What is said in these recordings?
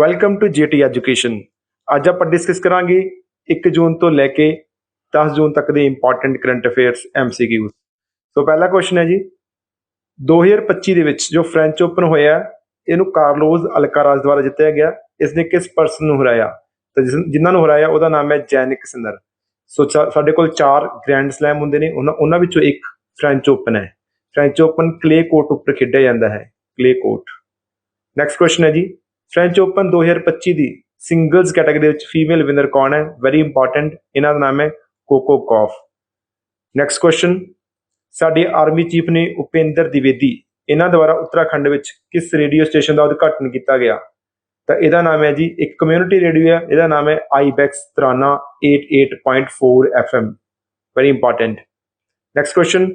Welcome to GT education ਅੱਜ ਆਪਾਂ discuss ਕਰਾਂਗੇ 1 ਜੂਨ ਤੋਂ ਲੈ ਕੇ 10 ਜੂਨ ਤੱਕ ਦੇ important current affairs MCQ so ਪਹਿਲਾ ਕੁਐਸਚਨ ਹੈ ਜੀ 2025 ਦੇ ਵਿੱਚ ਜੋ ਫ੍ਰੈਂਚ ਓਪਨ ਹੋਇਆ ਇਹਨੂੰ ਕਾਰਲੋਜ਼ ਅਲਕਾਰਾਜ਼ ਦੁਆਰਾ ਜਿੱਤਿਆ ਗਿਆ। ਇਸ ਨੇ ਕਿਸ ਪਰਸਨ ਨੂੰ ਹਰਾਇਆ? ਤਾਂ ਜਿਸ- ਜਿਨ੍ਹਾਂ ਨੂੰ ਹਰਾਇਆ, ਉਹਦਾ ਨਾਮ ਹੈ ਜੈਨਿਕ ਸਿੰਦਰ ਸੋ ਸਾਡੇ ਕੋਲ ਚਾਰ ਗ੍ਰੈਂਡ ਸਲੈਮ ਹੁੰਦੇ ਨੇ, ਉਹਨਾਂ ਉਹਨਾਂ ਵਿੱਚੋਂ ਇੱਕ ਫ੍ਰੈਂਚ ਓਪਨ ਹੈ। ਫ੍ਰੈਂਚ ਓਪਨ ਕਲੇ ਕੋਰਟ ਉੱਪਰ ਖੇਡਿਆ ਜਾਂਦਾ ਹੈ। ਕਲੇ ਕੋਰਟ ਨੈਕਸਟ ਕੁਐਸਚਨ ਹੈ ਜੀ ਫ੍ਰੈਂਚ ਓਪਨ 2025 ਦੀ ਸਿੰਗਲਸ ਕੈਟਾਗਰੀ ਵਿੱਚ ਫੀਮੇਲ ਵਿਨਰ ਕੌਣ ਹੈ? ਵੈਰੀ ਇੰਪੋਰਟੈਂਟ ਇਹਨਾਂ ਦਾ ਨਾਮ ਹੈ ਕੋਕੋ ਕੌਫ ਨੈਕਸਟ ਕੁਐਸਚਨ ਸਾਡੇ ਆਰਮੀ ਚੀਫ ਨੇ ਉਪੇਂਦਰ ਦਿਵੇਦੀ, ਇਹਨਾਂ ਦੁਆਰਾ ਉੱਤਰਾਖੰਡ ਵਿੱਚ ਕਿਸ ਰੇਡੀਓ ਸਟੇਸ਼ਨ ਦਾ ਉਦਘਾਟਨ ਕੀਤਾ ਗਿਆ? ਤਾਂ ਇਹਦਾ ਨਾਮ ਹੈ ਜੀ, ਇੱਕ ਕਮਿਊਨਿਟੀ ਰੇਡੀਓ ਹੈ, ਇਹਦਾ ਨਾਮ ਹੈ ibex Tarana 88.4 FM very important next question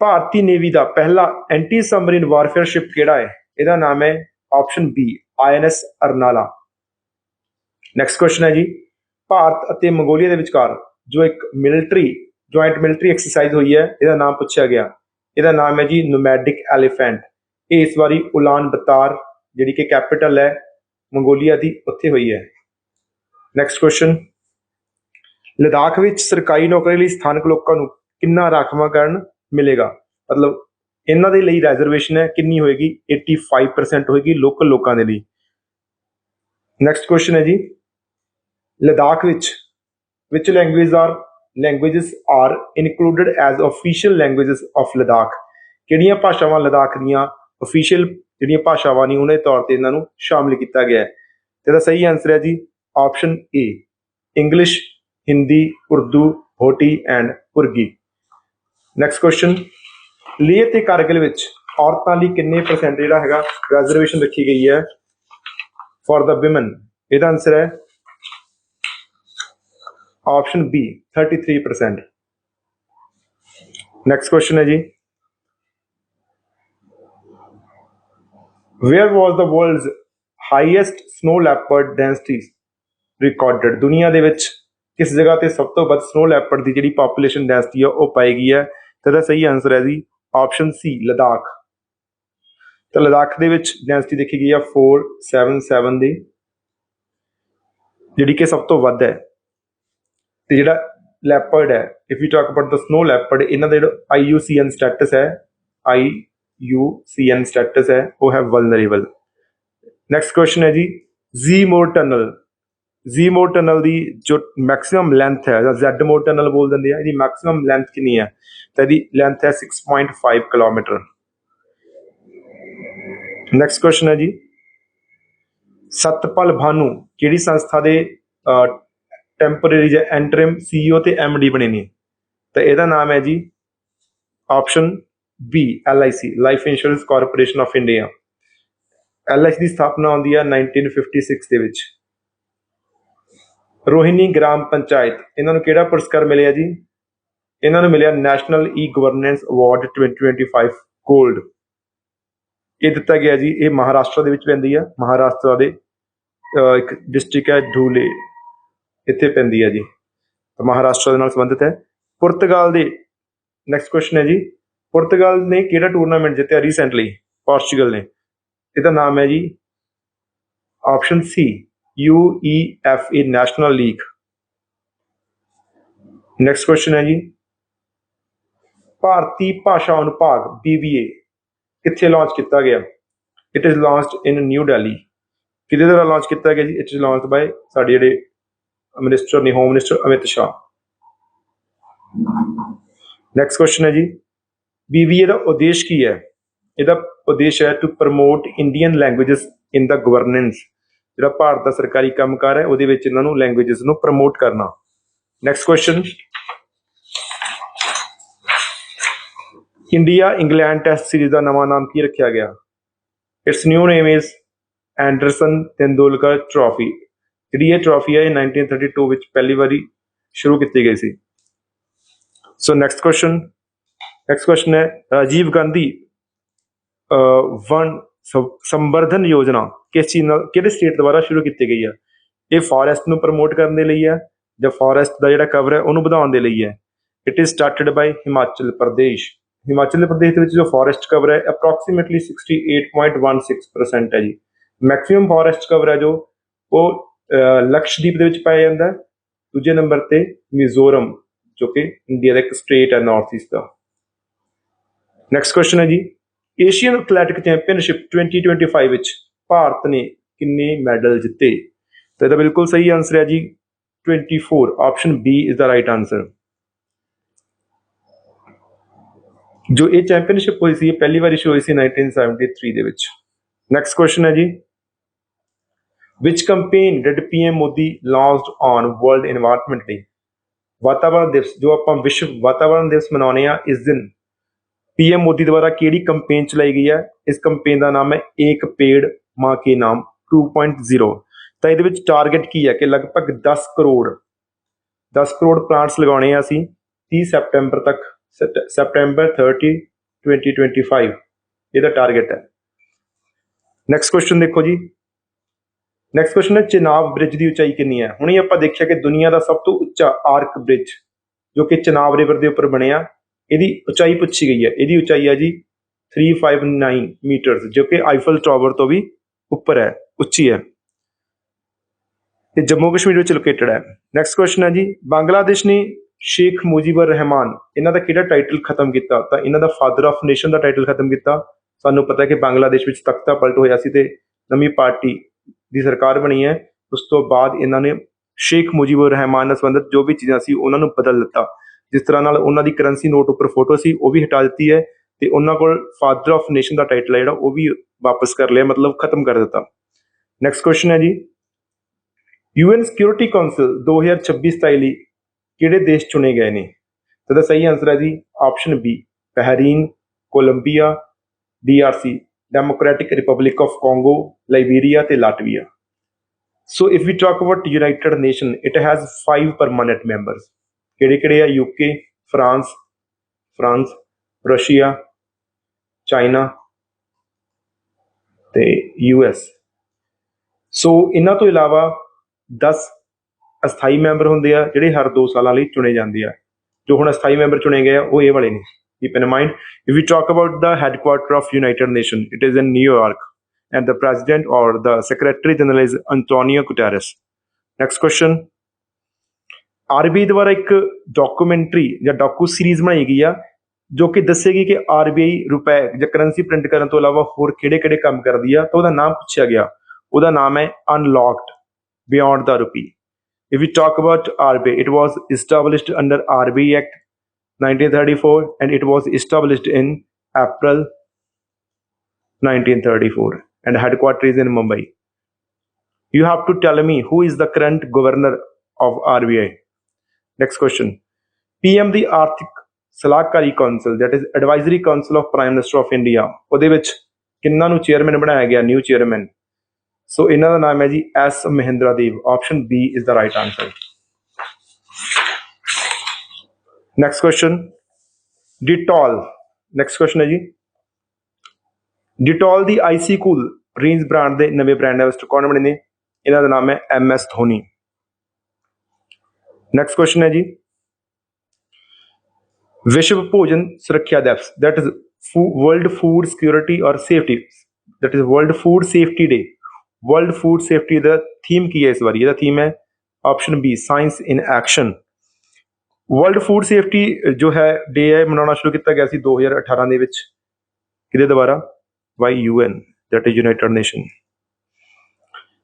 ਭਾਰਤੀ ਨੇਵੀ ਦਾ ਪਹਿਲਾ ਐਂਟੀ ਸਬਮਰੀਨ ਵਾਰਫੇਅਰ ਸ਼ਿਪ ਕਿਹੜਾ ਹੈ? ਇਹਦਾ ਨਾਮ ਹੈ option B INS Arnala. Next question ਹੈ ਜੀ। ਭਾਰਤ ਅਤੇ ਮੰਗੋਲੀਆ ਦੇ ਵਿਚਕਾਰ ਜੋ ਇੱਕ ਮਿਲਟਰੀ ਜੁਆਇੰਟ ਮਿਲਟਰੀ ਐਕਸਰਸਾਈਜ਼ ਹੋਈ ਹੈ, ਇਹਦਾ ਨਾਮ ਪੁੱਛਿਆ ਗਿਆ। ਇਹਦਾ ਨਾਮ ਹੈ ਜੀ ਨੋਮੈਡਿਕ ਐਲੀਫੈਂਟ ਇਹ ਇਸ ਵਾਰੀ ਉਲਾਨ ਬਤਾਰ, ਜਿਹੜੀ ਕਿ ਕੈਪੀਟਲ ਹੈ, ਮੰਗੋਲੀਆ ਦੀ ਉੱਥੇ ਹੋਈ ਹੈ। ਨੈਕਸਟ ਕੁਐਸਚਨ ਲਦਾਖ ਵਿੱਚ ਸਰਕਾਰੀ ਨੌਕਰੀ ਲਈ ਸਥਾਨਕ ਲੋਕਾਂ ਨੂੰ ਕਿੰਨਾ ਰਾਖਵਾਂਕਰਨ ਮਿਲੇਗਾ? ਮਤਲਬ ਇਹਨਾਂ ਦੇ ਲਈ ਰਿਜ਼ਰਵੇਸ਼ਨ ਹੈ, ਕਿੰਨੀ ਹੋਏਗੀ? 85% ਹੋਏਗੀ ਲੋਕਲ ਲੋਕਾਂ ਦੇ ਲਈ। ਨੈਕਸਟ ਕੁਐਸਚਨ ਹੈ ਜੀ। ਲਦਾਖ ਵਿੱਚ, which languages are languages are included as official languages of Ladakh ਕਿਹੜੀਆਂ ਭਾਸ਼ਾਵਾਂ ਲਦਾਖ ਦੀਆਂ ਅਫੀਸ਼ੀਅਲ ਜਿਹੜੀਆਂ ਭਾਸ਼ਾਵਾਂ ਨੇ ਉਹਨਾਂ ਦੇ ਤੌਰ ਤੇ ਇਹਨਾਂ ਨੂੰ ਸ਼ਾਮਿਲ ਕੀਤਾ ਗਿਆ ਹੈ। ਤੇ ਇਹਦਾ ਸਹੀ ਆਨਸਰ ਹੈ ਜੀ option A English Hindi Urdu Bhoti and Purgi next question Leh ਤੇ ਕਾਰਗਿਲ ਵਿੱਚ ਔਰਤਾਂ ਲਈ ਕਿੰਨੇ ਪਰਸੈਂਟ ਜਿਹੜਾ ਹੈਗਾ ਰਿਜ਼ਰਵੇਸ਼ਨ ਰੱਖੀ ਗਈ ਹੈ? ਫॉर the women, ਇਹਦਾ ਆਨਸਰ ਹੈ ਆਪਸ਼ਨ ਬੀ 33% ਨੈਕਸਟ ਕੁਐਸਚਨ ਹੈ ਜੀ। Where was the world's highest snow leopard density recorded? ਦੁਨੀਆ ਦੇ ਵਿੱਚ ਕਿਸ ਜਗ੍ਹਾ ਤੇ ਸਭ ਤੋਂ ਵੱਧ ਸਨੋ ਲੈਪਰਡ ਦੀ ਜਿਹੜੀ ਪਾਪੂਲੇਸ਼ਨ ਡੈਂਸਿਟੀ ਆ ਉਹ ਪਾਈ ਗਈ ਹੈ? ਤੇ ਇਹਦਾ ਸਹੀ ਆਨਸਰ ਹੈ ਜੀ ਆਪਸ਼ਨ ਸੀ ਲਦਾਖ ਤਾਂ ਲਦਾਖ ਦੇ ਵਿੱਚ ਡੈਂਸਿਟੀ ਦੇਖੀ ਗਈ ਆ 477 ਦੀ, ਜਿਹੜੀ ਕਿ ਸਭ ਤੋਂ ਵੱਧ ਹੈ। ਤੇ ਜਿਹੜਾ ਲੈਪਰਡ ਹੈ if you talk about the snow leopard ਇਹਨਾਂ ਦਾ ਜਿਹੜਾ IUCN ਸਟੇਟਸ ਹੈ IUCN ਸਟੇਟਸ ਹੈ, ਉਹ ਹੈ ਵਲਨਰੇਬਲ ਨੈਕਸਟ ਕੁਐਸਚਨ ਹੈ ਜੀ ਜ਼ੀ ਮੋਰ ਟਨਲ ਜ਼ੀ ਮੋਰ ਟਨਲ ਦੀ ਜੋ ਮੈਕਸਿਮਮ ਲੈਂਥ ਹੈ, ਜਾਂ ਜ਼ੈਡ ਮੋਰ ਟਨਲ ਬੋਲ ਦਿੰਦੇ ਆ, ਇਹਦੀ ਮੈਕਸਿਮਮ ਲੈਂਥ ਕਿੰਨੀ ਹੈ? ਤਾਂ ਇਹਦੀ ਲੈਂਥ ਹੈ 6.5 ਕਿਲੋਮੀਟਰ ਨੈਕਸਟ ਕੁਐਸਚਨ ਹੈ ਜੀ। ਸਤਪਾਲ ਭਾਨੂ, ਕਿਹੜੀ ਸੰਸਥਾ ਦੇ ਟੈਂਪਰੇਰੀ ਜਾਂ ਐਂਟਰਮ ਸੀਈਓ ਤੇ ਐਮਡੀ ਬਣੇ ਨੇ ਤਾਂ ਇਹਦਾ ਨਾਮ ਹੈ ਜੀ option B LIC life insurance corporation of India LIC ਦੀ ਸਥਾਪਨਾ ਹੁੰਦੀ ਹੈ 1956 ਦੇ ਵਿੱਚ। ਰੋਹਿਣੀ ਗ੍ਰਾਮ ਪੰਚਾਇਤ, ਇਹਨਾਂ ਨੂੰ ਕਿਹੜਾ ਪੁਰਸਕਾਰ ਮਿਲਿਆ ਜੀ? ਇਹਨਾਂ ਨੂੰ ਮਿਲਿਆ ਨੈਸ਼ਨਲ ਈ ਗਵਰਨੈਂਸ ਅਵਾਰਡ 2025 골ਡ ਇਹ ਦਿੱਤਾ ਗਿਆ ਜੀ, ਇਹ ਮਹਾਰਾਸ਼ਟਰ ਦੇ ਵਿੱਚ ਪੈਂਦੀ ਆ, ਮਹਾਰਾਸ਼ਟਰ ਦੇ ਇੱਕ ਡਿਸਟ੍ਰਿਕਟ ਹੈ ਢੂਲੇ ਇੱਥੇ ਪੈਂਦੀ ਹੈ ਜੀ। ਮਹਾਰਾਸ਼ਟਰ ਦੇ ਨਾਲ ਸੰਬੰਧਿਤ ਹੈ। ਪੁਰਤਗਾਲ ਦੇ ਨੈਕਸਟ ਕੁਐਸਚਨ ਹੈ ਜੀ। ਪੁਰਤਗਾਲ ਨੇ ਕਿਹੜਾ ਟੂਰਨਾਮੈਂਟ ਜਿੱਤਿਆ ਰੀਸੈਂਟਲੀ ਪੋਰਚੁਗਲ ਨੇ। ਇਹਦਾ ਨਾਮ ਹੈ ਜੀ option C UEFA national league. Next question ਹੈ ਜੀ। ਭਾਰਤੀ ਭਾਸ਼ਾ ਅਨੁਭਾਗ BBA ਕਿੱਥੇ ਲਾਂਚ ਕੀਤਾ ਗਿਆ? It is launched in New Delhi ਕਿਹਦੇ ਦੁਆਰਾ ਲਾਂਚ ਕੀਤਾ ਗਿਆ ਜੀ? ਇਟ ਇਜ਼ ਲਾਂਚਡ ਬਾਈ ਸਾਡੇ ਜਿਹੜੇ ਮਿਨਿਸਟਰ ਨੇ home minister Amit Shah. Next question ਹੈ ਜੀ। BBA ਦਾ ਉਦੇਸ਼ ਕੀ ਹੈ? ਇਹਦਾ ਉਦੇਸ਼ ਹੈ to promote Indian languages in the governance ਜਿਹੜਾ ਭਾਰਤ ਦਾ ਸਰਕਾਰੀ ਕੰਮਕਾਰ ਹੈ, ਉਹਦੇ ਵਿੱਚ ਇਹਨਾਂ ਨੂੰ ਲੈਂਗੁਏਜਸ ਨੂੰ ਪ੍ਰਮੋਟ ਕਰਨਾ। Next question India England test series ਦਾ ਨਵਾਂ ਨਾਮ ਕੀ ਰੱਖਿਆ ਗਿਆ? It's new name is Anderson Tendulkar trophy ਜਿਹੜੀ ਇਹ ਟਰਾਫੀ ਹੈ, ਇਹ 1932 ਵਿੱਚ ਪਹਿਲੀ ਵਾਰੀ ਸ਼ੁਰੂ ਕੀਤੀ ਗਈ ਸੀ। So next question next question ਹੈ, ਰਾਜੀਵ ਗਾਂਧੀ ਵਨ ਸੰਵਰਧਨ ਯੋਜਨਾ ਕਿਸ ਚੀਜ਼ ਨਾਲ, ਕਿਹੜੇ ਸਟੇਟ ਦੁਆਰਾ ਸ਼ੁਰੂ ਕੀਤੀ ਗਈ ਹੈ? ਇਹ ਫੋਰੈਸਟ ਨੂੰ ਪ੍ਰਮੋਟ ਕਰਨ ਦੇ ਲਈ ਹੈ ਜਾਂ ਫੋਰੈਸਟ ਦਾ ਜਿਹੜਾ ਕਵਰ ਹੈ ਉਹਨੂੰ ਵਧਾਉਣ ਦੇ ਲਈ ਹੈ? It is started by Himachal Pradesh Himachal Pradesh ਦੇ ਵਿੱਚ ਜੋ ਫੋਰੈਸਟ ਕਵਰ ਹੈ ਅਪਰੋਕਸੀਮੇਟਲੀ 68.16% ਹੈ ਜੀ। ਮੈਕਸਿਮਮ ਫੋਰੈਸਟ ਕਵਰ ਹੈ ਜੋ, ਉਹ ਲਕਸ਼ਦੀਪ ਦੇ ਵਿੱਚ ਪਾਇਆ ਜਾਂਦਾ ਦੂਜੇ ਨੰਬਰ ਤੇ ਮਿਜ਼ੋਰਮ, ਜੋ ਕਿ ਇੰਡੀਆ ਦਾ ਇੱਕ ਸਟੇਟ ਹੈ ਨਾਰਥ ਈਸਟ ਦਾ। ਨੈਕਸਟ ਕੁਐਸਚਨ ਹੈ ਜੀ। ਏਸ਼ੀਅਨ ਐਥਲੈਟਿਕ ਚੈਂਪੀਅਨਸ਼ਿਪ 2025 ਵਿੱਚ ਭਾਰਤ ਨੇ ਕਿੰਨੇ ਮੈਡਲ ਜਿੱਤੇ? ਤਾਂ ਇਹਦਾ ਬਿਲਕੁਲ ਸਹੀ ਆਨਸਰ ਹੈ ਜੀ 24 option B is the right answer ਜੋ ਇਹ ਚੈਂਪੀਅਨਸ਼ਿਪ ਹੋਈ ਸੀ, ਇਹ ਪਹਿਲੀ ਵਾਰੀ ਸ਼ੁਰੂ ਹੋਈ ਸੀ 1973 ਦੇ ਵਿੱਚ। ਨੈਕਸਟ ਕੁਐਸਚਨ ਹੈ ਜੀ। Which campaign did PM Modi launched on world environment day? ਵਾਤਾਵਰਣ ਦਿਵਸ, ਜੋ ਆਪਾਂ ਵਿਸ਼ਵ ਵਾਤਾਵਰਣ ਦਿਵਸ ਮਨਾਉਂਦੇ ਆ ਇਸ ਦਿਨ ਪੀਐਮ ਮੋਦੀ ਦੁਆਰਾ ਕਿਹੜੀ ਕੰਪੇਨ ਚਲਾਈ ਗਈ ਹੈ? ਇਸ ਕੰਪੇਨ ਦਾ ਨਾਮ ਹੈ ਏਕ ਪੇੜ ਮਾਂ ਕੇ ਨਾਮ 2.0 ਤਾਂ ਇਹਦੇ ਵਿੱਚ ਟਾਰਗੇਟ ਕੀ ਹੈ ਕਿ ਲਗਭਗ 10 ਕਰੋੜ 10 ਕਰੋੜ ਪਲਾਂਟਸ ਲਗਾਉਣੇ ਆ ਅਸੀਂ 30 ਸੈਪਟੈਂਬਰ ਤੱਕ ਸੈਟ- ਸੈਪਟੈਂਬਰ 30 2025 ਇਹਦਾ ਟਾਰਗੇਟ ਹੈ। ਨੈਕਸਟ ਕੁਐਸਚਨ ਦੇਖੋ ਜੀ। ਨੈਕਸਟ ਕੁਐਸਚਨ ਹੈ, ਚਨਾਬ ਬ੍ਰਿਜ ਦੀ ਉਚਾਈ ਕਿੰਨੀ ਹੈ? ਹੁਣੇ ਆਪਾਂ ਦੇਖਿਆ ਕਿ ਦੁਨੀਆ ਦਾ ਸਭ ਤੋਂ ਉੱਚਾ ਆਰਕ ਬ੍ਰਿਜ ਜੋ ਕਿ ਚਨਾਬ ਰਿਵਰ ਦੇ ਉੱਪਰ ਬਣਿਆ ਇਹਦੀ ਉਚਾਈ ਪੁੱਛੀ ਗਈ ਹੈ। ਇਹਦੀ ਉਚਾਈ ਹੈ ਜੀ 359 ਮੀਟਰਸ ਜੋ ਕਿ ਆਈਫਲ ਟਾਵਰ ਤੋਂ ਵੀ ਉੱਪਰ ਹੈ, ਉੱਚੀ ਹੈ। ਇਹ ਜੰਮੂ ਕਸ਼ਮੀਰ ਵਿੱਚ ਲੋਕੇਟਡ ਹੈ। ਨੈਕਸਟ ਕੁਐਸਚਨ ਹੈ ਜੀ ਬੰਗਲਾਦੇਸ਼ ਨੇ ਸ਼ੇਖ ਮੁਜੀਬੁਰ ਰਹਿਮਾਨ ਇਹਨਾਂ ਦਾ ਕਿਹੜਾ ਟਾਈਟਲ ਖਤਮ ਕੀਤਾ? ਤਾਂ ਇਹਨਾਂ ਦਾ ਫਾਦਰ ਆਫ ਨੇਸ਼ਨ ਦਾ ਟਾਈਟਲ ਖਤਮ ਕੀਤਾ। ਸਾਨੂੰ ਪਤਾ ਹੈ ਕਿ ਬੰਗਲਾਦੇਸ਼ ਵਿੱਚ ਤਖਤਾ ਪਲਟ ਹੋਇਆ ਸੀ ਤੇ ਨਵੀਂ ਪਾਰਟੀ ਦੀ ਸਰਕਾਰ ਬਣੀ ਹੈ। ਉਸ ਤੋਂ ਬਾਅਦ ਇਹਨਾਂ ਨੇ ਸ਼ੇਖ ਮੁਜੀਬੁਰ ਰਹਿਮਾਨ ਨਾਲ ਸੰਬੰਧਿਤ ਜੋ ਵੀ ਚੀਜ਼ਾਂ ਸੀ, ਉਹਨਾਂ ਨੂੰ ਬਦਲ ਦਿੱਤਾ। ਜਿਸ ਤਰ੍ਹਾਂ ਨਾਲ ਉਹਨਾਂ ਦੀ ਕਰੰਸੀ ਨੋਟ ਉੱਪਰ ਫੋਟੋ ਸੀ, ਉਹ ਵੀ ਹਟਾ ਦਿੱਤੀ ਹੈ ਤੇ ਉਹਨਾਂ ਕੋਲ ਫਾਦਰ ਆਫ ਨੇਸ਼ਨ ਦਾ ਟਾਈਟਲ ਹੈ ਜਿਹੜਾ, ਉਹ ਵੀ ਵਾਪਸ ਕਰ ਲਿਆ, ਮਤਲਬ ਖਤਮ ਕਰ ਦਿੱਤਾ। ਨੈਕਸਟ ਕੁਐਸਚਨ ਹੈ ਜੀ। ਯੂਐਨ ਸਿਕਿਉਰਿਟੀ ਕਾਉਂਸਲ 2026-27 ਲਈ ਕਿਹੜੇ ਦੇਸ਼ ਚੁਣੇ ਗਏ ਨੇ? ਤਾਂ ਦਾ ਸਹੀ ਆਨਸਰ ਹੈ ਜੀ option B Bahrain, Colombia DRC democratic republic of Congo Liberia ਤੇ Latvia so if we talk about united nation it has 5 permanent members ਕਿਹੜੇ ਕਿਹੜੇ ਆ UK France France Russia China ਤੇ ਯੂਐਸ ਸੋ ਇਹਨਾਂ ਤੋਂ ਇਲਾਵਾ 10 ਅਸਥਾਈ ਮੈਂਬਰ ਹੁੰਦੇ ਆ ਜਿਹੜੇ ਹਰ 2 ਸਾਲਾਂ ਲਈ ਚੁਣੇ ਜਾਂਦੇ ਆ ਜੋ ਹੁਣ ਅਸਥਾਈ ਮੈਂਬਰ ਚੁਣੇ ਗਏ ਆ ਉਹ ਇਹ ਵਾਲੇ ਨੇ keep in mind if we talk about the headquarter of united nation it is in new york and the president or the secretary general is antonio guterres next question RBI ਦੁਆਰਾ ਇੱਕ documentary ਜਾਂ ਡਾਕੂ series ਬਣਾਈ ਗਈ ਆ ਜੋ ਕਿ ਦੱਸੇਗੀ ਕਿ ਆਰਬੀਆਈ ਰੁਪਏ ਜਾਂ ਕਰੰਸੀ ਪ੍ਰਿੰਟ ਕਰਨ ਤੋਂ ਇਲਾਵਾ ਹੋਰ ਕਿਹੜੇ-ਕਿਹੜੇ ਕੰਮ ਕਰਦੀ ਆ ਤਾਂ ਉਹਦਾ ਨਾਮ ਪੁੱਛਿਆ ਗਿਆ ਉਹਦਾ ਨਾਮ ਹੈ unlocked beyond the rupee if we talk about RBI it was established under RBI Act 1934 and it was established in April 1934 and headquarters is in Mumbai you have to tell me who is the current governor of RBI next question. PM ਦੀ ਆਰਥਿਕ ਸਲਾਹਕਾਰੀ council that is advisory council of prime minister of India ਉਹਦੇ ਵਿੱਚ ਕਿੰਨਾਂ ਨੂੰ chairman ਬਣਾਇਆ ਗਿਆ new chairman ਸੋ ਇਹਨਾਂ ਦਾ ਨਾਮ ਹੈ ਜੀ S Mahindra Dev. Option B is the right answer next question Dettol next question ਹੈ ਜੀ। ਡਿਟੋਲ ਦੀ ਆਈਸੀ ਕੂਲ ਰੇਂਜ ਬ੍ਰਾਂਡ ਦੇ ਨਵੇਂ ਬ੍ਰਾਂਡ ਐਮਬੈਸਡਰ ਕੌਣ ਬਣੇ ਨੇ? ਇਹਨਾਂ ਦਾ ਨਾਮ ਹੈ M S Dhoni next question ਹੈ ਜੀ। ਵਿਸ਼ਵ ਭੋਜਨ ਸੁਰੱਖਿਆ ਦਿਵਸ, that is world food security ਔਰ safety that is world food safety day world food safety the theme ਕੀ ਹੈ ਇਸ ਵਾਰੀ? ਇਹਦਾ ਥੀਮ ਹੈ option B science in action world food safety ਜੋ ਹੈ ਡੇ ਹੈ ਮਨਾਉਣਾ ਸ਼ੁਰੂ ਕੀਤਾ ਗਿਆ ਸੀ 2018 ਦੇ ਵਿੱਚ। ਕਿਹਦੇ ਦੁਆਰਾ? By UN that is united nation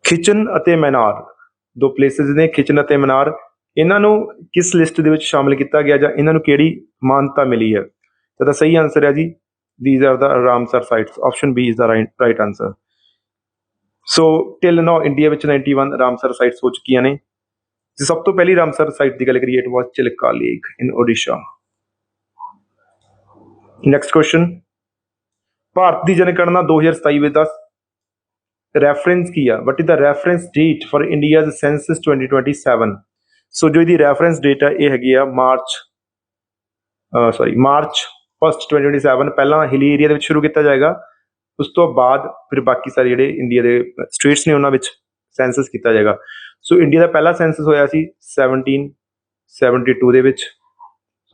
Khichan ਅਤੇ ਮੈਨਾਰ, ਦੋ ਪਲੇਸਿਸ ਨੇ, ਖਿਚਨ ਅਤੇ ਮੈਨਾਰ। ਇਹਨਾਂ ਨੂੰ ਕਿਸ ਲਿਸਟ ਦੇ ਵਿੱਚ ਸ਼ਾਮਿਲ ਕੀਤਾ ਗਿਆ ਜਾਂ ਇਹਨਾਂ ਨੂੰ ਕਿਹੜੀ ਮਾਨਤਾ ਮਿਲੀ ਹੈ? ਤਾਂ ਦਾ ਸਹੀ ਆਨਸਰ ਹੈ ਜੀ these are the Ramsar sites option B is the right answer so till now India ਵਿੱਚ 91 ਰਾਮਸਰ ਸਾਈਟਸ ਹੋ ਚੁੱਕੀਆਂ ਨੇ। ਜੇ ਸਭ ਤੋਂ ਪਹਿਲੀ ਰਾਮਸਰ ਸਾਈਟ ਦੀ ਗੱਲ ਕਰੀਏ it was Chilka lake in Odisha next question Bharat ਦੀ ਜਨਗਣਨਾ 2027 ਵਿੱਚ ਦਾ ਰੈਫਰੈਂਸ ਕੀ ਆ? What is the reference date for India's census 2027 so ਜੋ ਇਹਦੀ ਰੈਫਰੈਂਸ ਡੇਟ ਹੈ ਇਹ ਹੈਗੀ ਆ ਮਾਰਚ ਸੌਰੀ ਮਾਰਚ 1st 2027 ਪਹਿਲਾਂ ਹਿਲੀ ਏਰੀਆ ਦੇ ਵਿੱਚ ਸ਼ੁਰੂ ਕੀਤਾ ਜਾਏਗਾ ਉਸ ਤੋਂ ਬਾਅਦ ਫਿਰ ਬਾਕੀ ਸਾਰੇ ਜਿਹੜੇ ਇੰਡੀਆ ਦੇ ਸਟੇਟਸ ਨੇ ਉਹਨਾਂ ਵਿੱਚ ਸੈਂਸਸ ਕੀਤਾ ਜਾਏਗਾ ਸੋ ਇੰਡੀਆ ਦਾ ਪਹਿਲਾ ਸੈਂਸਸ ਹੋਇਆ ਸੀ 1772 ਦੇ ਵਿੱਚ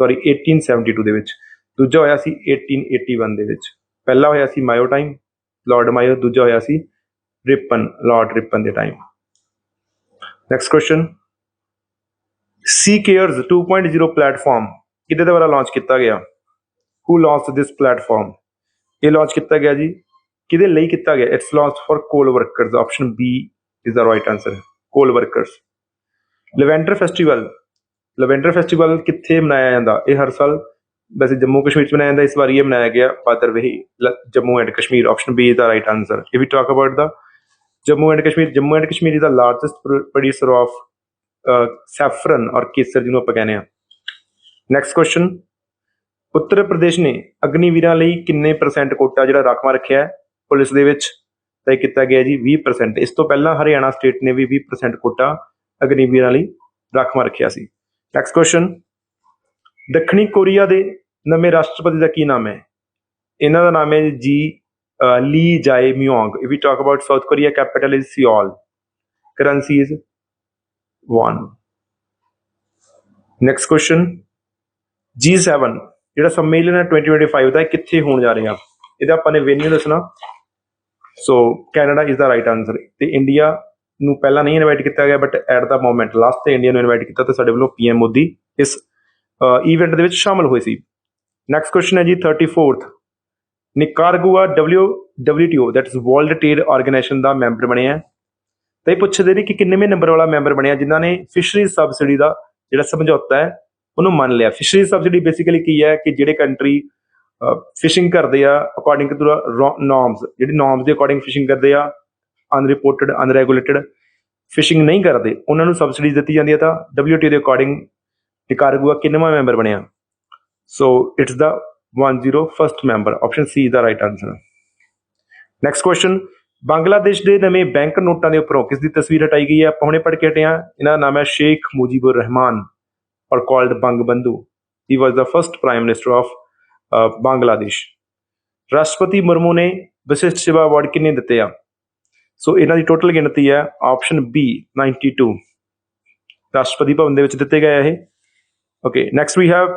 ਸੌਰੀ 1872 ਦੇ ਵਿੱਚ ਦੂਜਾ ਹੋਇਆ ਸੀ 1881 ਦੇ ਵਿੱਚ ਪਹਿਲਾ ਹੋਇਆ ਸੀ ਮਾਇਓ ਟਾਈਮ ਲਾਰਡ ਮਾਇਓ ਦੂਜਾ ਹੋਇਆ ਸੀ ਰਿਪਨ ਲਾਰਡ ਰਿਪਨ ਦੇ time next question C CARES 2.0 platform ਕਿਹਦੇ ਦੁਆਰਾ ਲਾਂਚ ਕੀਤਾ ਗਿਆ? ਹੂ ਲਾਂਚ ਦਿਸ ਪਲੇਟਫਾਰਮ ਇਹ ਲਾਂਚ ਕੀਤਾ ਗਿਆ ਜੀ, ਕਿਹਦੇ ਲਈ ਕੀਤਾ ਗਿਆ? It's launch for coal workers option B is the right answer coal workers lavender festival lavender festival ਕਿੱਥੇ ਮਨਾਇਆ ਜਾਂਦਾ? ਇਹ ਹਰ ਸਾਲ, ਵੈਸੇ ਜੰਮੂ ਕਸ਼ਮੀਰ ਚ ਮਨਾਇਆ ਜਾਂਦਾ, ਇਸ ਵਾਰੀ ਇਹ ਮਨਾਇਆ ਗਿਆ ਬਾਦਰਵਹੀ ਲ- Jammu and Kashmir option B is the right answer if we talk about the Jammu and Kashmir, Jammu and Kashmir is the largest producer of saffron or kesar ਜਿਹਨੂੰ ਆਪਾਂ ਕਹਿੰਦੇ ਆ ਨੈਕਸਟ ਕੁਐਸਚਨ ਉੱਤਰ ਪ੍ਰਦੇਸ਼ ਨੇ ਅਗਨੀਵੀਰਾਂ ਲਈ ਕਿੰਨੇ ਪਰਸੈਂਟ ਕੋਟਾ ਜਿਹੜਾ ਰਾਖਵਾਂ ਰੱਖਿਆ ਹੈ? ਪੁਲਿਸ ਦੇ ਵਿੱਚ ਤੈਅ ਕੀਤਾ ਗਿਆ ਜੀ 20% ਇਸ ਤੋਂ ਪਹਿਲਾਂ ਹਰਿਆਣਾ ਸਟੇਟ ਨੇ ਵੀ 20% ਕੋਟਾ ਅਗਨੀਵੀਰਾਂ ਲਈ ਰਾਖਵਾਂ ਰੱਖਿਆ ਸੀ। ਨੈਕਸਟ ਕੁਐਸਚਨ ਦੱਖਣੀ ਕੋਰੀਆ ਦੇ ਨਵੇਂ ਰਾਸ਼ਟਰਪਤੀ ਦਾ ਕੀ ਨਾਮ ਹੈ? ਇਹਨਾਂ ਦਾ ਨਾਮ ਹੈ ਜੀ Lee Jae Myung. If we talk about South Korea capital is Seoul currency is 1 next question G7 ਜਿਹੜਾ ਸੰਮੇਲਨ ਹੈ 2025 ਦਾ, ਇਹ ਕਿੱਥੇ ਹੋਣ ਜਾ ਰਿਹਾ? ਇਹਦਾ ਆਪਾਂ ਨੇ ਵੈਨਿਊ ਦੱਸਣਾ। So Canada is the right answer ਤੇ ਇੰਡੀਆ ਨੂੰ ਪਹਿਲਾਂ ਨਹੀਂ ਇਨਵਾਈਟ ਕੀਤਾ ਗਿਆ but at the moment last ਤੇ ਇੰਡੀਆ ਨੂੰ ਇਨਵਾਈਟ ਕੀਤਾ ਤੇ ਸਾਡੇ ਵੱਲੋਂ ਪੀਐਮ ਮੋਦੀ ਇਸ ਇਵੈਂਟ ਦੇ ਵਿੱਚ ਸ਼ਾਮਲ ਹੋਏ ਸੀ। ਨੈਕਸਟ ਕੁਐਸਚਨ ਹੈ ਜੀ 34th Nicaragua W WTO that is World Trade Organisation the member ਬਣਿਆ ਹੈ। ਤਾਂ ਇਹ ਪੁੱਛਦੇ ਨੇ ਕਿ ਕਿੰਨੇਵੇਂ ਨੰਬਰ ਵਾਲਾ ਮੈਂਬਰ ਬਣਿਆ ਜਿਨ੍ਹਾਂ ਨੇ ਫਿਸ਼ਰੀ ਸਬਸਿਡੀ ਦਾ ਜਿਹੜਾ ਸਮਝੌਤਾ ਹੈ, ਉਹਨੂੰ ਮੰਨ ਲਿਆ। ਫਿਸ਼ਰੀ ਸਬਸਿਡੀ ਬੇਸਿਕਲੀ ਕੀ ਹੈ ਕਿ ਜਿਹੜੇ ਕੰਟਰੀ ਫਿਸ਼ਿੰਗ ਕਰਦੇ ਆ ਅਕੋਰਡਿੰਗ ਟੂ ਨਾਰਮਸ ਜਿਹੜੀ ਨੋਰਮਸ ਦੇ ਅਕੋਰਡਿੰਗ ਫਿਸ਼ਿੰਗ ਕਰਦੇ ਆ ਅਨਰਿਪੋਰਟਡ ਅਨਰੈਗੂਲੇਟਡ ਫਿਸ਼ਿੰਗ ਨਹੀਂ ਕਰਦੇ, ਉਹਨਾਂ ਨੂੰ ਸਬਸਿਡੀ ਦਿੱਤੀ ਜਾਂਦੀ ਹੈ ਤਾਂ WTO ਦੇ ਅਕੋਰਡਿੰਗ ਨਿਕਾਰਗੁਆ ਕਿੰਨਵਾਂ ਮੈਂਬਰ ਬਣਿਆ। So it's the 101st member option C is the right answer next question Bangladesh ਦੇ ਨਵੇਂ ਬੈਂਕ ਨੋਟਾਂ ਦੇ ਉੱਪਰੋਂ ਕਿਸ ਦੀ ਤਸਵੀਰ ਹਟਾਈ ਗਈ ਹੈ? ਆਪਾਂ ਹੁਣੇ ਪੜ੍ਹ ਕੇ ਹਟੇ ਹਾਂ। ਇਹਨਾਂ ਦਾ ਨਾਮ ਹੈ Sheikh Mujibur Rahman or called Bangabandhu. He was the first prime minister of Bangladesh. ਰਾਸ਼ਟਰਪਤੀ ਮੁਰਮੂ ਨੇ ਵਿਸ਼ਿਸ਼ਟ ਸੇਵਾ ਅਵਾਰਡ ਕਿੰਨੇ ਦਿੱਤੇ ਆ? ਸੋ ਇਹਨਾਂ ਦੀ ਟੋਟਲ ਗਿਣਤੀ ਹੈ ਆਪਸ਼ਨ ਬੀ 92 ਰਾਸ਼ਟਰਪਤੀ ਭਵਨ ਦੇ ਵਿੱਚ ਦਿੱਤੇ ਗਏ ਆ ਇਹ। Okay next we have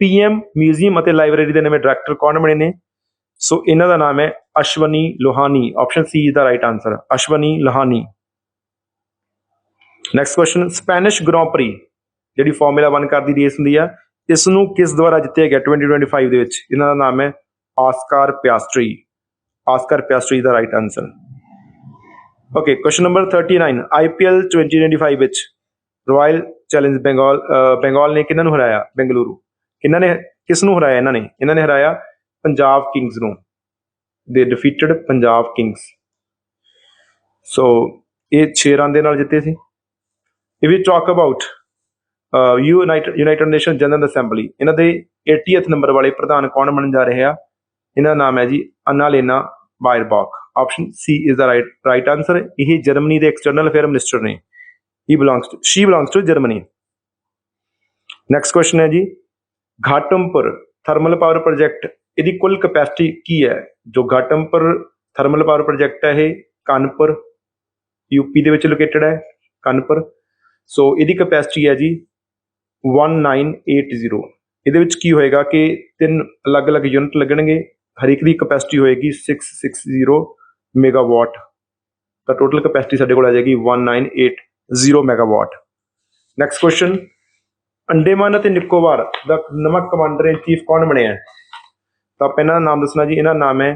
PM museum ਅਤੇ ਲਾਇਬ੍ਰੇਰੀ ਦੇ ਨਵੇਂ ਡਾਇਰੈਕਟਰ ਕੌਣ ਬਣੇ ਨੇ? ਸੋ ਇਹਨਾਂ ਦਾ ਨਾਮ ਹੈ Ashwani Lohani option C is the right answer Ashwani Lohani. Next question Spanish Grand ਜਿਹੜੀ ਫਾਰਮੂਲਾ 1 ਕਾਰ ਦੀ ਰੇਸ ਹੁੰਦੀ ਆ ਇਸ ਨੂੰ ਕਿਸ ਦੁਆਰਾ ਜਿੱਤਿਆ ਗਿਆ 2025 ਦੇ ਵਿੱਚ? ਇਹਨਾਂ ਦਾ ਨਾਮ ਹੈ Oscar Piastri Oscar Piastri the right answer okay question number 39 IPL 2025 ਵਿੱਚ ਰਾਇਲ ਚੈਲੰਜ ਬੰਗਾਲ ਬੰਗਾਲ ਨੇ ਕਿਹਨਾਂ ਨੂੰ ਹਰਾਇਆ? ਬੈਂਗਲੁਰੂ ਕਿਹਨਾਂ ਨੇ, ਕਿਸ ਨੂੰ ਹਰਾਇਆ ਇਹਨਾਂ ਨੇ? ਇਹਨਾਂ ਨੇ ਹਰਾਇਆ ਪੰਜਾਬ ਕਿੰਗਸ ਨੂੰ ਦੇ ਡਿਫੀਟਡ ਪੰਜਾਬ ਕਿੰਗਸ ਸੋ ਇਹ 6 ਰਨ ਦੇ ਨਾਲ ਜਿੱਤੇ ਸੀ। If we talk about United United Nation General Assembly ਇਹਨਾਂ ਦੇ 80th ਨੰਬਰ ਵਾਲੇ ਪ੍ਰਧਾਨ ਕੌਣ ਬਣਨ ਜਾ ਰਹੇ? ਆ ਇਹਨਾਂ ਦਾ ਨਾਮ ਹੈ ਜੀ Annalena Baerbock. Option C is the right right answer ਇਹ ਜਰਮਨੀ ਦੇ ਐਕਸਟਰਨਲ ਅਫੇਅਰ ਮਿਨਿਸਟਰ ਨੇ। He belongs to she belongs to Germany. Next question ਹੈ ਜੀ। ਘਾਟਮਪੁਰ ਥਰਮਲ ਪਾਵਰ ਪ੍ਰੋਜੈਕਟ ਇਹਦੀ ਕੁੱਲ ਕਪੈਸਿਟੀ ਕੀ ਹੈ? ਜੋ ਘਾਟਮਪੁਰ ਥਰਮਲ ਪਾਵਰ ਪ੍ਰੋਜੈਕਟ ਹੈ ਇਹ ਕਾਨਪੁਰ ਯੂਪੀ ਦੇ ਵਿੱਚ ਲੋਕੇਟਡ ਹੈ ਕਾਨਪੁਰ ਸੋ ਇਹਦੀ ਕਪੈਸਿਟੀ ਹੈ ਜੀ 1980 ਇਹਦੇ ਵਿੱਚ ਕੀ ਹੋਏਗਾ ਕਿ ਤਿੰਨ ਅਲੱਗ-ਅਲੱਗ ਯੂਨਿਟ ਲੱਗਣਗੇ, ਹਰ ਇੱਕ ਦੀ ਕਪੈਸਿਟੀ ਹੋਏਗੀ 660 ਮੈਗਾਵਾਟ ਤਾਂ ਟੋਟਲ ਕਪੈਸਿਟੀ ਸਾਡੇ ਕੋਲ ਆ ਜਾਏਗੀ 1980 ਮੈਗਾਵਾਟ ਨੈਕਸਟ ਕੁਐਸਚਨ ਅੰਡੇਮਾਨ ਅਤੇ ਨਿਕੋਬਾਰ ਦਾ ਨਵਾਂ ਕਮਾਂਡਰ ਇਨ ਚੀਫ ਕੌਣ ਬਣਿਆ ਹੈ? ਤਾਂ ਆਪਾਂ ਇਹਨਾਂ ਦਾ ਨਾਮ ਦੱਸਣਾ ਜੀ, ਇਹਨਾਂ ਦਾ ਨਾਮ ਹੈ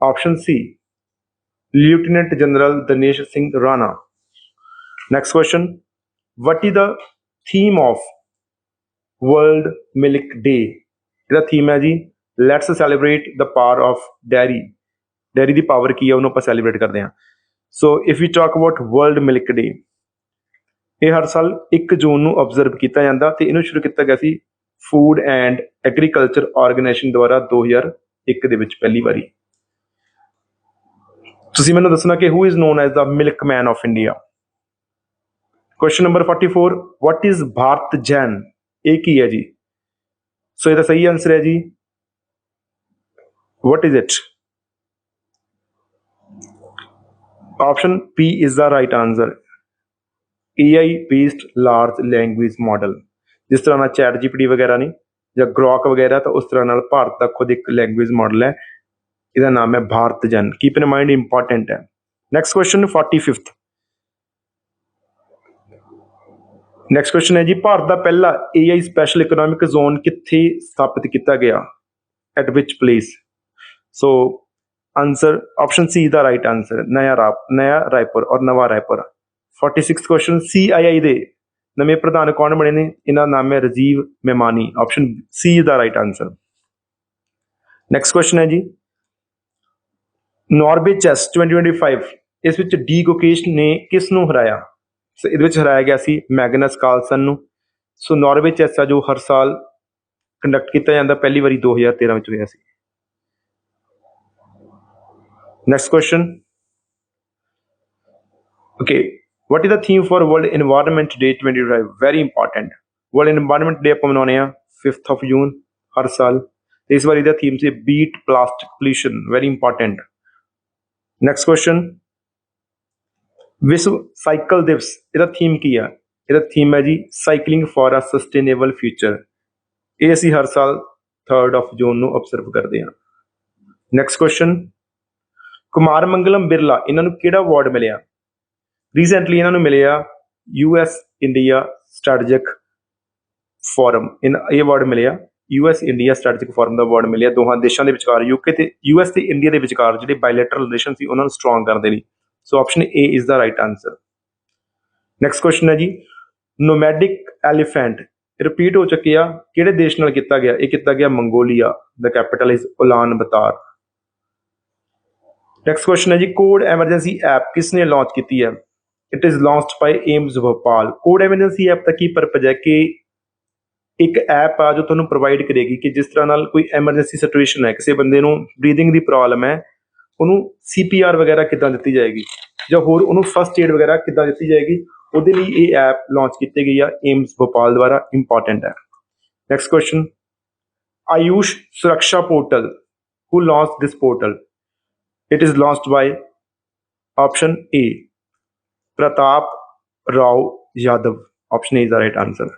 option C Lieutenant General Dinesh Singh Rana next question what is the theme of world milk day? ਇਹਦਾ ਥੀਮ ਹੈ ਜੀ let's celebrate the power of dairy dairy the power ਕੀ ਹੈ, ਉਹਨੂੰ ਆਪਾਂ ਸੈਲੀਬ੍ਰੇਟ ਕਰਦੇ ਹਾਂ। So if we talk about World Milk Day ਇਹ ਹਰ ਸਾਲ 1 ਜੂਨ ਨੂੰ ਆਬਜ਼ਰਵ ਕੀਤਾ ਜਾਂਦਾ ਤੇ ਇਹਨੂੰ ਸ਼ੁਰੂ ਕੀਤਾ ਗਿਆ ਸੀ ਫੂਡ ਐਂਡ ਐਗਰੀਕਲਚਰ ਆਰਗੇਨਾਈਜੇਸ਼ਨ ਦੁਆਰਾ 2001 ਦੇ ਵਿੱਚ ਪਹਿਲੀ ਵਾਰੀ। ਤੁਸੀਂ ਮੈਨੂੰ ਦੱਸਣਾ ਕਿ who is known as the milkman of India question number 44 what is Bharat Jan ਇਹ ਕੀ ਹੈ ਜੀ? ਸੋ ਇਹਦਾ ਸਹੀ ਆਨਸਰ ਹੈ ਜੀ। What is it? Option p is the right answer. Ai based large language model. ਜਿਸ ਤਰ੍ਹਾਂ ਨਾਲ ਚੈਟ ਜੀਪੀਟੀ ਵਗੈਰਾ ਨਹੀਂ, ਜਾਂ ਗ੍ਰੋਕ ਵਗੈਰਾ, ਤਾਂ ਉਸ ਤਰ੍ਹਾਂ ਨਾਲ ਭਾਰਤ ਦਾ ਖੁਦ ਇੱਕ ਲੈਂਗੁਏਜ ਮਾਡਲ ਹੈ। ਇਹਦਾ ਨਾਮ ਹੈ Bharat Jan. Keep in mind important ਹੈ। Next question 45th next question ਹੈ ਜੀ, ਭਾਰਤ ਦਾ ਪਹਿਲਾ AI ਸਪੈਸ਼ਲ ਇਕਨੋਮਿਕ ਜ਼ੋਨ ਕਿੱਥੇ ਸਥਾਪਿਤ ਕੀਤਾ ਗਿਆ? At which place so answer option C the right answer Naya ਰਾਪ Naya Raipur or Nava Raipur. 46th question CII ਦੇ ਨਵੇਂ ਪ੍ਰਧਾਨ ਕੌਣ ਬਣੇ ਨੇ? ਇਹਨਾਂ ਦਾ ਨਾਮ ਹੈ Rajeev Memani option C the right answer next question ਹੈ ਜੀ। ਨਾਰਵੇ ਚੈਸ 2025 ਇਸ ਵਿੱਚ ਡੀ ਗੋਕੇਸ਼ ਨੇ ਕਿਸ ਨੂੰ ਹਰਾਇਆ? ਸੋ ਇਹਦੇ ਵਿੱਚ ਹਰਾਇਆ ਗਿਆ ਸੀ ਮੈਗਨਸ ਕਾਲਸਨ ਨੂੰ। ਸੋ ਨਾਰਵੇ ਚੈਸ ਆ ਜੋ ਹਰ ਸਾਲ ਕੰਡਕਟ ਕੀਤਾ ਜਾਂਦਾ, ਪਹਿਲੀ ਵਾਰੀ 2013 ਵਿੱਚ ਹੋਇਆ ਸੀ। Next question okay what is the theme for World Environment Day 2025 very important World Environment Day ਆਪਾਂ ਮਨਾਉਨੇ ਆ 5th ਆਫ ਜੂਨ ਹਰ ਸਾਲ ਤੇ ਇਸ ਵਾਰ ਇਹਦਾ ਥੀਮ ਸੀ beat plastic pollution very important next question ਵਿਸ਼ਵ ਸਾਈਕਲ ਦਿਵਸ ਇਹਦਾ ਥੀਮ ਕੀ ਆ ਇਹਦਾ ਥੀਮ ਹੈ ਜੀ cycling for a sustainable future ਇਹ ਅਸੀਂ ਹਰ ਸਾਲ 3rd ਆਫ ਜੂਨ ਨੂੰ ਆਬਜ਼ਰਵ ਕਰਦੇ ਹਾਂ ਨੈਕਸਟ ਕੁਐਸਚਨ ਕੁਮਾਰ ਮੰਗਲਮ ਬਿਰਲਾ ਇਹਨਾਂ ਨੂੰ ਕਿਹੜਾ ਅਵਾਰਡ ਮਿਲਿਆ ਰੀਸੈਂਟਲੀ ਇਹਨਾਂ ਨੂੰ ਮਿਲਿਆ US India Strategic Forum in, ਇਹ ਅਵਾਰਡ ਮਿਲਿਆ। ਯੂਐਸ ਇੰਡੀਆ ਸਟ੍ਰੈਟਜਿਕ ਫੋਰਮ ਦਾ ਅਵਾਰਡ ਮਿਲਿਆ। ਦੋਹਾਂ ਦੇਸ਼ਾਂ ਦੇ ਵਿਚਕਾਰ ਯੂਕੇ ਤੇ ਯੂਐਸ ਤੇ ਇੰਡੀਆ ਦੇ ਵਿਚਕਾਰ ਜਿਹੜੇ ਬਾਇਲੇਟਰਲ ਰਿਲੇਸ਼ਨ ਸੀ, ਉਹਨਾਂ ਨੂੰ ਸਟਰੋਂਗ ਕਰਨ ਦੇ ਲਈ। So option A is the right answer next question ਹੈ ਜੀ। ਨੋਮੈਡਿਕ ਐਲੀਫੈਂਟ ਰਿਪੀਟ ਹੋ ਚੁੱਕਿਆ ਕਿਹੜੇ ਦੇਸ਼ ਨਾਲ ਕੀਤਾ ਗਿਆ? ਇਹ ਕੀਤਾ ਗਿਆ Mongolia the capital is Ulaanbaatar. Next question ਹੈ ਜੀ। ਕੋਡ ਐਮਰਜੈਂਸੀ ਐਪ ਕਿਸ ਨੇ ਲਾਂਚ ਕੀਤੀ ਹੈ? It is launched by AIIMS Bhopal code emergency app ਦਾ ਕੀ ਪਰਪਸ ਹੈ ਕਿ ਇੱਕ ਐਪ ਆ ਜੋ ਤੁਹਾਨੂੰ ਪ੍ਰੋਵਾਈਡ ਕਰੇਗੀ ਕਿ ਜਿਸ ਤਰ੍ਹਾਂ ਨਾਲ ਕੋਈ ਐਮਰਜੈਂਸੀ ਸਿਚੁਏਸ਼ਨ ਹੈ, ਕਿਸੇ ਬੰਦੇ ਨੂੰ ਬਰੀਥਿੰਗ ਦੀ ਪ੍ਰੋਬਲਮ ਹੈ, ਉਹਨੂੰ ਸੀਪੀਆਰ ਵਗੈਰਾ ਕਿੱਦਾਂ ਦਿੱਤੀ ਜਾਏਗੀ ਜਾਂ ਹੋਰ ਉਹਨੂੰ ਫਸਟ ਏਡ ਵਗੈਰਾ ਕਿੱਦਾਂ ਦਿੱਤੀ ਜਾਏਗੀ, ਉਹਦੇ ਲਈ ਇਹ ਐਪ ਲਾਂਚ ਕੀਤੀ ਗਈ ਆ ਏਮਸ ਭੋਪਾਲ ਦੁਆਰਾ ਇੰਪੋਰਟੈਂਟ ਹੈ। Next question Ayush Suraksha portal who launched this portal? It is launched by option a Pratap Rao Yadav. Option A is the right answer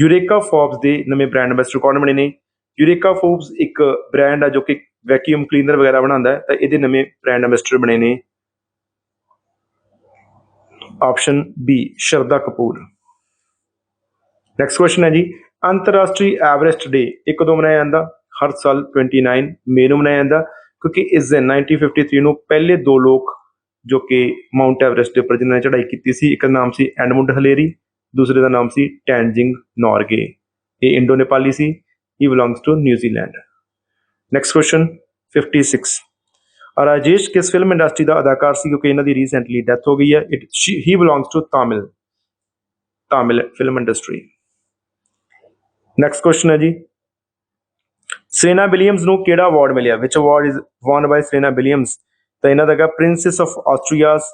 Eureka Forbes ਦੇ ਨਵੇਂ ਬ੍ਰਾਂਡ ਐਂਬੈਸਡਰ ਕੌਣ ਬਣੇ ਨੇ? ਯੂਰੇਕਾ ਫੋਰਬਸ ਇੱਕ brand ਆ ਜੋ ਕਿ vacuum cleaner ਵਗੈਰਾ ਬਣਾਉਂਦਾ ਹੈ, ਤਾਂ ਇਹਦੇ ਨਵੇਂ ਬ੍ਰਾਂਡ ਐਂਬੈਸਡਰ ਬਣੇ ਨੇ। Option B Shraddha Kapoor. Next question ਹੈ ਜੀ। ਅੰਤਰਰਾਸ਼ਟਰੀ ਐਵਰੈਸਟ ਡੇ ਇੱਕ ਦੋ ਮਨਾਇਆ ਜਾਂਦਾ? ਹਰ ਸਾਲ 29 ਮਈ ਨੂੰ ਮਨਾਇਆ ਜਾਂਦਾ, ਕਿਉਂਕਿ ਇਸ ਦਿਨ 1953 ਨੂੰ ਪਹਿਲੇ ਦੋ ਲੋਕ ਜੋ ਕਿ ਮਾਊਂਟ ਐਵਰੈਸਟ ਦੇ ਉੱਪਰ ਜਿਨ੍ਹਾਂ ਨੇ ਚੜ੍ਹਾਈ ਕੀਤੀ ਸੀ, ਇੱਕ ਦਾ ਨਾਮ ਸੀ ਐਡਮੁੰਡ ਹਲੇਰੀ ਦੂਸਰੇ ਦਾ ਨਾਮ ਸੀ ਟੈਨਜਿੰਗ ਨੋਰਗੇ ਇਹ Indo Nepali C he belongs to New Zealand next question 56 Rajesh ਕਿਸ ਫਿਲਮ ਇੰਡਸਟਰੀ ਦਾ ਅਦਾਕਾਰ ਸੀ? ਕਿਉਂਕਿ ਇਹਨਾਂ ਦੀ ਰੀਸੈਂਟਲੀ ਡੈਥ ਹੋ ਗਈ ਹੈ। It he belongs to Tamil Tamil film industry next question ਹੈ ਜੀ। ਸੇਨਾ ਵਿਲੀਅਮਸ ਨੂੰ ਕਿਹੜਾ ਅਵਾਰਡ ਮਿਲਿਆ? Which award is one by Serena Williams ਤਾਂ ਇਹਨਾਂ ਦਾ ਹੈਗਾ princess of Asturias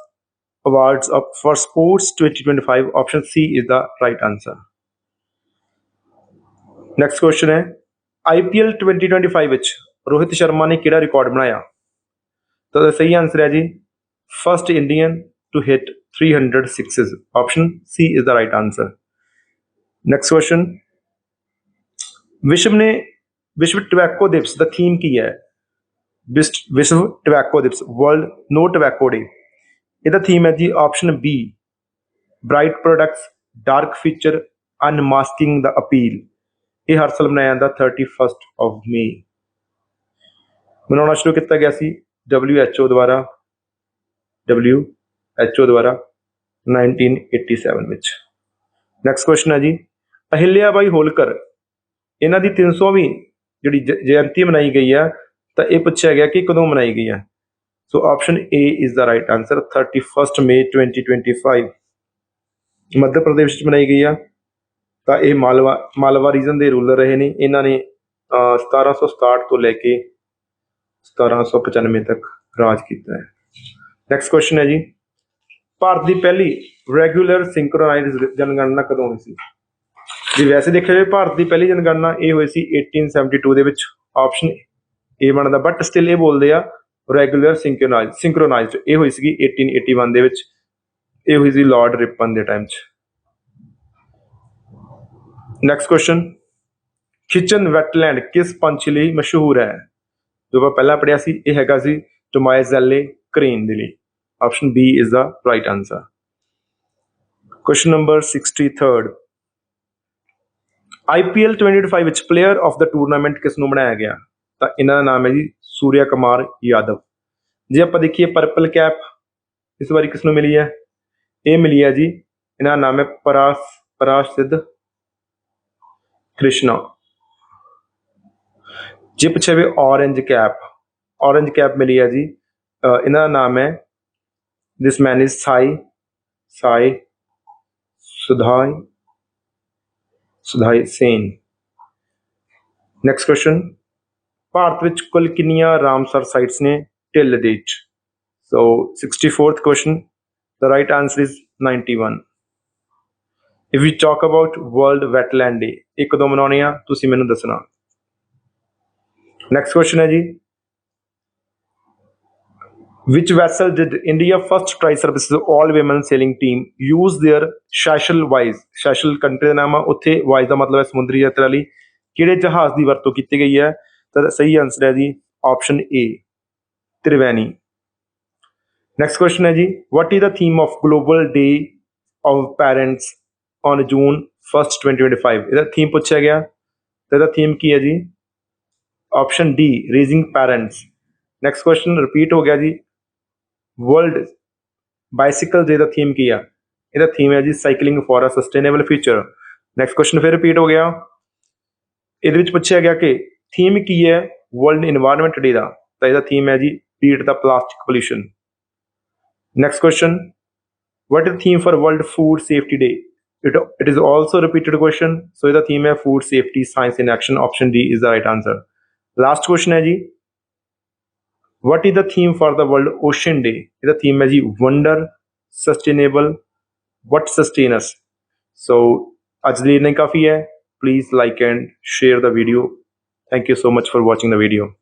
awards of for sports 2025 option C is the right answer next question ਹੈ ਆਈਪੀਐਲ 2025 ਵਿੱਚ ਰੋਹਿਤ ਸ਼ਰਮਾ ਨੇ ਕਿਹੜਾ ਰਿਕਾਰਡ ਬਣਾਇਆ ਤਾਂ ਦਾ ਸਹੀ ਆਨਸਰ ਹੈ ਜੀ first Indian to hit 300 sixes option C is the right answer next question ਵਿਸ਼ਵ ਨੇ ਵਿਸ਼ਵ ਟobacco ਦਿਵਸ ਦਾ ਥੀਮ ਕੀ ਹੈ ਵਿਸ- ਵਿਸ਼ਵ ਟobacco ਦਿਵਸ ਵਰਲਡ ਨੋ ਟobacco ਡੇ ਇਹਦਾ ਥੀਮ ਹੈ ਜੀ option B bright products dark feature unmasking the appeal ਇਹ ਹਰ ਸਾਲ ਮਨਾਇਆ ਜਾਂਦਾ 31st ਆਫ ਮਈ ਮਨਾਉਣਾ ਸ਼ੁਰੂ ਕੀਤਾ ਗਿਆ ਸੀ WHO ਦੁਆਰਾ WHO ਦੁਆਰਾ 1987 ਵਿੱਚ। ਨੈਕਸਟ ਕੁਐਸਚਨ ਹੈ ਜੀ, ਅਹਿਲਿਆ ਬਾਈ ਹੋਲਕਰ, ਇਹਨਾਂ ਦੀ 300ਵੀਂ ਜਿਹੜੀ ਜ- ਜਯੰਤੀ ਮਨਾਈ ਗਈ ਹੈ ਤਾਂ ਇਹ ਪੁੱਛਿਆ ਗਿਆ ਕਿ ਕਦੋਂ ਮਨਾਈ ਗਈ ਹੈ? So option A is the right answer 31st May 2025 Madhya Pradesh ਵਿੱਚ ਮਨਾਈ ਗਈ ਆ। ਤਾਂ ਇਹ ਮਾਲਵਾ ਮਾਲਵਾ ਰੀਜਨ ਦੇ ਰੂਲਰ ਰਹੇ ਨੇ। ਇਹਨਾਂ ਨੇ ਅਹ, 1767 ਤੋਂ ਲੈ ਕੇ 1795 ਤੱਕ ਰਾਜ ਕੀਤਾ ਹੈ। ਨੈਕਸਟ ਕੁਐਸਚਨ ਹੈ ਜੀ। ਭਾਰਤ ਦੀ ਪਹਿਲੀ ਰੈਗੂਲਰ ਸਿੰਕਰੋਨਾਈਜ਼ਡ ਜਨਗਣਨਾ ਕਦੋਂ ਹੋਈ ਸੀ? ਜੀ ਵੈਸੇ ਦੇਖਿਆ ਜਾਵੇ ਭਾਰਤ ਦੀ ਪਹਿਲੀ ਜਨਗਣਨਾ ਇਹ ਹੋਈ ਸੀ 1872 ਦੇ ਵਿੱਚ। ਆਪਸ਼ਨ ਇਹ ਬਣਦਾ ਬਟ ਸਟਿਲ ਇਹ ਬੋਲਦੇ ਆ ਰੈਗੂਲਰ ਸਿੰਕਰੋਨਾਈਜ਼ ਸਿੰਕਰੋਨਾਈਜ਼ਡ ਇਹ ਹੋਈ ਸੀਗੀ 1881 ਦੇ ਵਿੱਚ, ਇਹ ਹੋਈ ਸੀ ਲਾਰਡ ਰਿਪਨ ਦੇ ਟਾਈਮ 'ਚ। ਨੈਕਸਟ ਕੁਐਸਚਨ ਕਿਚਨ ਵੈਟਲੈਂਡ ਕਿਸ ਪੰਛੀ ਲਈ ਮਸ਼ਹੂਰ ਹੈ? ਜੋ ਆਪਾਂ ਪਹਿਲਾਂ ਪੜਿਆ ਸੀ, ਇਹ ਹੈਗਾ ਸੀ ਟੋਮਾਇਜ਼ੈਲੇ ਕ੍ਰੇਨ ਦੇ ਲਈ। Option B is the right answer question number 63rd IPL 2025 ਵਿੱਚ ਪਲੇਅਰ ਆਫ ਦਾ ਟੂਰਨਾਮੈਂਟ ਕਿਸ ਨੂੰ ਬਣਾਇਆ ਗਿਆ? ਤਾਂ ਇਹਨਾਂ ਦਾ ਨਾਮ ਹੈ ਜੀ ਸੂਰਿਆ ਕੁਮਾਰ ਯਾਦਵ। ਜੇ ਆਪਾਂ ਦੇਖੀਏ ਪਰਪਲ ਕੈਪ ਇਸ ਵਾਰੀ ਕਿਸ ਨੂੰ ਮਿਲੀ ਹੈ? ਇਹ ਮਿਲੀ ਹੈ ਜੀ, ਇਹਨਾਂ ਦਾ ਨਾਮ ਹੈ ਪਰਾਸ ਪਰਾਸ਼ ਸਿੱਧ ਕ੍ਰਿਸ਼ਨਾ। ਜੇ ਪੁੱਛਿਆ ਵੀ orange ਕੈਪ orange ਕੈਪ ਮਿਲੀ ਹੈ ਜੀ, ਅਹ ਇਹਨਾਂ ਦਾ ਨਾਮ ਹੈ this man is Sai Sai ਸੁਧਾਈ Sudharsan next question Bharat ਵਿੱਚ ਕੁੱਲ ਕਿੰਨੀਆਂ ਰਾਮਸਰ ਸਾਈਟਸ ਨੇ ਢਿੱਲ ਦੇ ਵਿੱਚ ਸੋ 64th question the right answer is 91 if we talk about world wetland day ਇੱਕ ਦੋ ਮਨਾਉਣੇ ਆ ਤੁਸੀਂ ਮੈਨੂੰ ਦੱਸਣਾ ਨੈਕਸਟ ਕੁਐਸਚਨ ਹੈ ਜੀ which vessel did india first try services all women sailing team use their seychelles wise seychelles country ਦਾ ਨਾਮ ਆ ਉੱਥੇ ਵਾਈਜ਼ ਦਾ ਮਤਲਬ ਹੈ ਸਮੁੰਦਰੀ ਯਾਤਰਾ ਲਈ ਕਿਹੜੇ ਜਹਾਜ਼ ਦੀ ਵਰਤੋਂ ਕੀਤੀ ਗਈ ਹੈ ਤਾਂ ਸਹੀ ਆਨਸਰ ਹੈ ਜੀ option A Triveni next question ਹੈ ਜੀ what is the theme of Global Day of Parents on June 1st 2025 ਇਹਦਾ ਥੀਮ ਪੁੱਛਿਆ ਗਿਆ ਤੇ ਇਹਦਾ ਥੀਮ ਕੀ ਹੈ ਜੀ option D raising parents next question repeat ਹੋ ਗਿਆ ਜੀ ਵਰਲਡ ਬਾਈਸਾਈਕਲ ਡੇ ਦਾ ਥੀਮ ਕੀ ਆ ਇਹਦਾ ਥੀਮ ਹੈ ਜੀ cycling for a sustainable future next question ਫਿਰ ਰਿਪੀਟ ਹੋ ਗਿਆ ਇਹਦੇ ਵਿੱਚ ਪੁੱਛਿਆ ਗਿਆ ਕਿ ਥੀਮ ਕੀ ਹੈ? ਵਰਲਡ এনवायरमेंट ਡੇ ਦਾ। ਤਾਂ ਇਹਦਾ ਥੀਮ ਹੈ ਜੀ beat the plastic pollution next question what is theme for World Food Safety Day it it is also repeated question so ਇਹਦਾ ਥੀਮ ਹੈ food safety science in action option D is the right answer last question ਹੈ ਜੀ. What is the theme for the World Ocean Day ਇਹਦਾ theme ਹੈ ਜੀ wonder sustainable ਵਟ ਸਸਟੇਨਸ ਸੋ ਅੱਜ ਲਈ ਇੰਨਾ ਕਾਫੀ ਹੈ। Please like and share the video thank you so much for watching the video